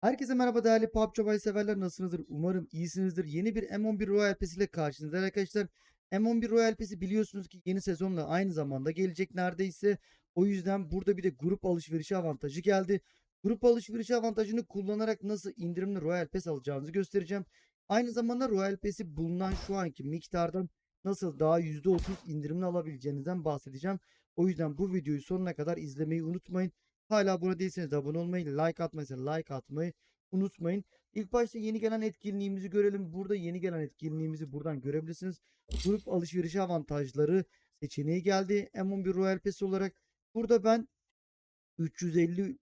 Herkese merhaba değerli PUBG Mobile severler nasılsınızdır? Umarım iyisinizdir. Yeni bir M11 Royal Pass ile karşınızdayım arkadaşlar. M11 Royal Pass'i biliyorsunuz ki yeni sezonla aynı zamanda gelecek neredeyse. O yüzden burada bir de grup alışverişi avantajı geldi. Grup alışverişi avantajını kullanarak nasıl indirimli Royal Pass alacağınızı göstereceğim. Aynı zamanda Royal Pass'i bulunan şu anki miktardan nasıl daha %30 indirimli alabileceğinizden bahsedeceğim. O yüzden bu videoyu sonuna kadar izlemeyi unutmayın. Hala abone değilseniz de abone olmayı, like atmayı, like atmayı unutmayın. İlk başta yeni gelen etkinliğimizi görelim. Burada yeni gelen etkinliğimizi buradan görebilirsiniz. Grup alışverişi avantajları seçeneği geldi. M11 Royal Pass olarak. Burada ben 350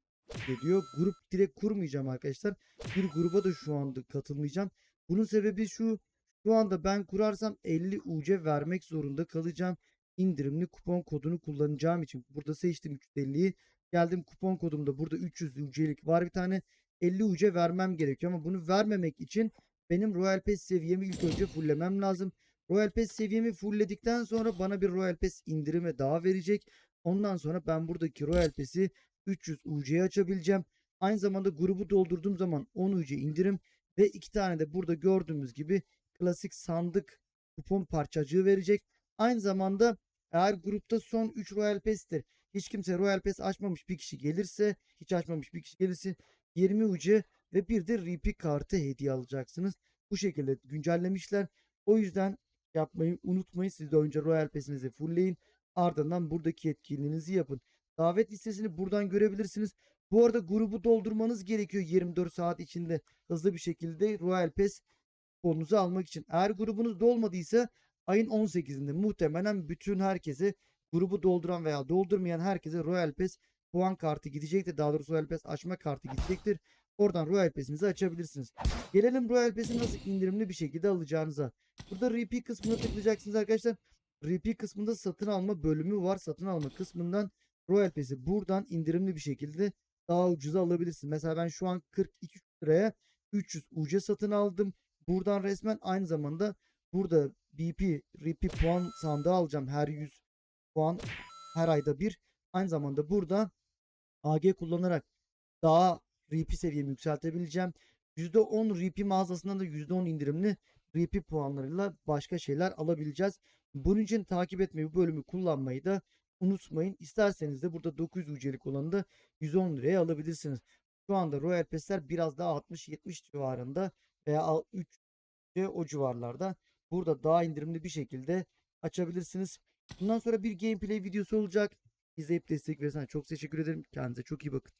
diyor. Grup direkt kurmayacağım arkadaşlar. Bir gruba da şu anda katılmayacağım. Bunun sebebi şu. Şu anda ben kurarsam 50 UC vermek zorunda kalacağım. İndirimli kupon kodunu kullanacağım için. Burada seçtim 350'yi. Geldim kupon kodumda burada 300 UC'lik var bir tane. 50 UC vermem gerekiyor ama bunu vermemek için benim Royal Pass seviyemi ilk önce fulllemem lazım. Royal Pass seviyemi fullledikten sonra bana bir Royal Pass indirime daha verecek. Ondan sonra ben buradaki Royal Pass'i 300 UC'ye açabileceğim. Aynı zamanda grubu doldurduğum zaman 10 UC indirim ve iki tane de burada gördüğümüz gibi klasik sandık kupon parçacığı verecek. Aynı zamanda eğer grupta son 3 Royal Pass'tir. Hiç kimse Royal Pass açmamış bir kişi gelirse, hiç açmamış bir kişi gelirse 20 UC ve bir de RP kartı hediye alacaksınız. Bu şekilde güncellemişler. O yüzden yapmayı unutmayın. Siz de önce Royal Pass'inizi fullleyin. Ardından buradaki etkinliğinizi yapın. Davet listesini buradan görebilirsiniz. Bu arada grubu doldurmanız gerekiyor 24 saat içinde hızlı bir şekilde Royal Pass konunuzu almak için. Eğer grubunuz dolmadıysa ayın 18'inde muhtemelen bütün herkese grubu dolduran veya doldurmayan herkese Royal Pass puan kartı gidecektir. Daha doğrusu Royal Pass açma kartı gidecektir. Oradan Royal Pass'inizi açabilirsiniz. Gelelim Royal Pass'i nasıl indirimli bir şekilde alacağınıza. Burada RP kısmına tıklayacaksınız arkadaşlar. RP kısmında satın alma bölümü var. Satın alma kısmından Royal Pass'i buradan indirimli bir şekilde daha ucuza alabilirsiniz. Mesela ben şu an 42 liraya 300 UC satın aldım. Buradan resmen aynı zamanda burada BP, RP puan sandığı alacağım. Her 100 puan her ayda bir. Aynı zamanda burada AG kullanarak daha RP seviyemi yükseltebileceğim. %10 RP mağazasından da %10 indirimli RP puanlarıyla başka şeyler alabileceğiz. Bunun için takip etmeyi, bu bölümü kullanmayı da unutmayın. İsterseniz de burada 900 UC'lik olanı da 110 liraya alabilirsiniz. Şu anda Royal Pass'ler biraz daha 60-70 civarında veya 3 o civarlarda. Burada daha indirimli bir şekilde açabilirsiniz. Bundan sonra bir gameplay videosu olacak. İzleyip destek verirseniz çok teşekkür ederim. Kendinize çok iyi bakın.